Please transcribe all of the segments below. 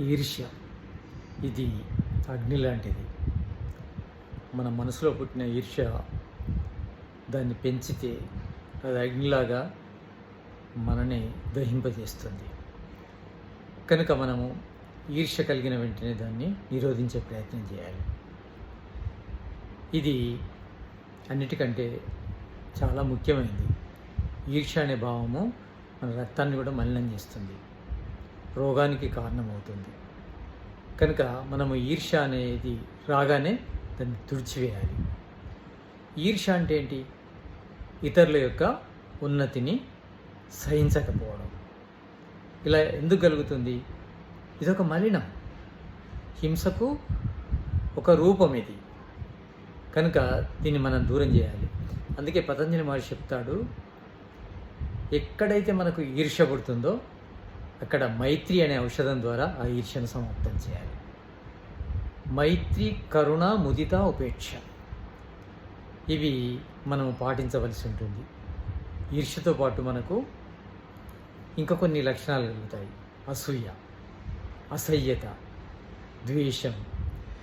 ఈర్ష్య. ఇది అగ్ని లాంటిది. మన మనసులో పుట్టిన ఈర్ష్య దాన్ని పెంచితే అది అగ్నిలాగా మనని దహింపజేస్తుంది. కనుక మనము ఈర్ష్య కలిగిన వెంటనే దాన్ని నిరోధించే ప్రయత్నం చేయాలి. ఇది అన్నిటికంటే చాలా ముఖ్యమైనది. ఈర్ష్య అనే భావము మన రక్తాన్ని కూడా మలినం చేస్తుంది. రోగానికి కారణమవుతుంది. కనుక మనము ఈర్ష అనేది రాగానే దాన్ని తుడిచివేయాలి. ఈర్ష అంటే ఏంటి? ఇతరుల యొక్క ఉన్నతిని సహించకపోవడం. ఇలా ఎందుకు కలుగుతుంది? ఇదొక మలినం. హింసకు ఒక రూపం ఇది. కనుక దీన్ని మనం దూరం చేయాలి. అందుకే పతంజలి మహర్షి చెప్తాడు ఎక్కడైతే మనకు ఈర్ష పుడుతుందో అక్కడ మైత్రి అనే ఔషధం ద్వారా ఆ ఈర్ష్యను సమాప్తం చేయాలి. మైత్రి కరుణ ముదిత ఉపేక్ష. ఇవి మనం పాటించవలసి ఉంటుంది. ఈర్ష్యతో పాటు మనకు ఇంకా కొన్ని లక్షణాలు కలుగుతాయి. అసూయ అసహ్యత ద్వేషం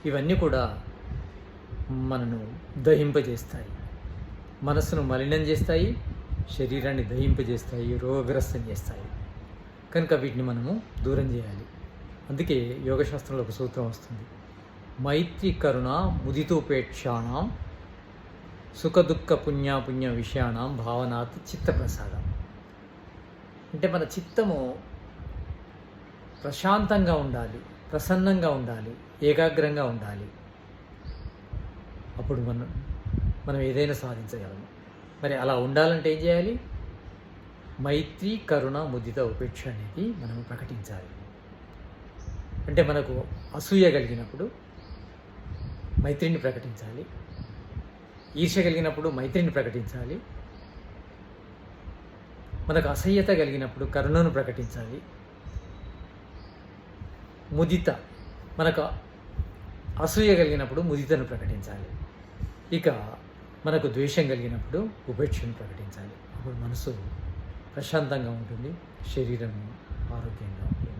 ఇవన్నీ కూడా మనను దహింపజేస్తాయి. మనసును మలినం చేస్తాయి శరీరాన్ని దహింపజేస్తాయి రోగగ్రస్తం చేస్తాయి. కనుక వీటిని మనము దూరం చేయాలి. అందుకే యోగశాస్త్రంలో ఒక సూత్రం వస్తుంది. మైత్రి కరుణ ముదితోపేక్షాణం సుఖ దుఃఖ పుణ్యాపుణ్య విషయాణం భావనాత్ చిత్తప్రసాదం. అంటే మన చిత్తము ప్రశాంతంగా ఉండాలి ప్రసన్నంగా ఉండాలి ఏకాగ్రంగా ఉండాలి. అప్పుడు మనం మనం ఏదైనా సాధించగలము. మరి అలా ఉండాలంటే ఏం చేయాలి? మైత్రి కరుణ ముదిత ఉపేక్ష అనేది మనం ప్రకటించాలి. అంటే మనకు అసూయ కలిగినప్పుడు మైత్రిని ప్రకటించాలి. ఈర్ష్య కలిగినప్పుడు మైత్రిని ప్రకటించాలి. మనకు అసహ్యత కలిగినప్పుడు కరుణను ప్రకటించాలి. ముదిత మనకు అసూయ కలిగినప్పుడు ముదితను ప్రకటించాలి. ఇక మనకు ద్వేషం కలిగినప్పుడు ఉపేక్షను ప్రకటించాలి. అప్పుడు మనసు ప్రశాంతంగా ఉంటుంది. శరీరం ఆరోగ్యంగా ఉంటుంది.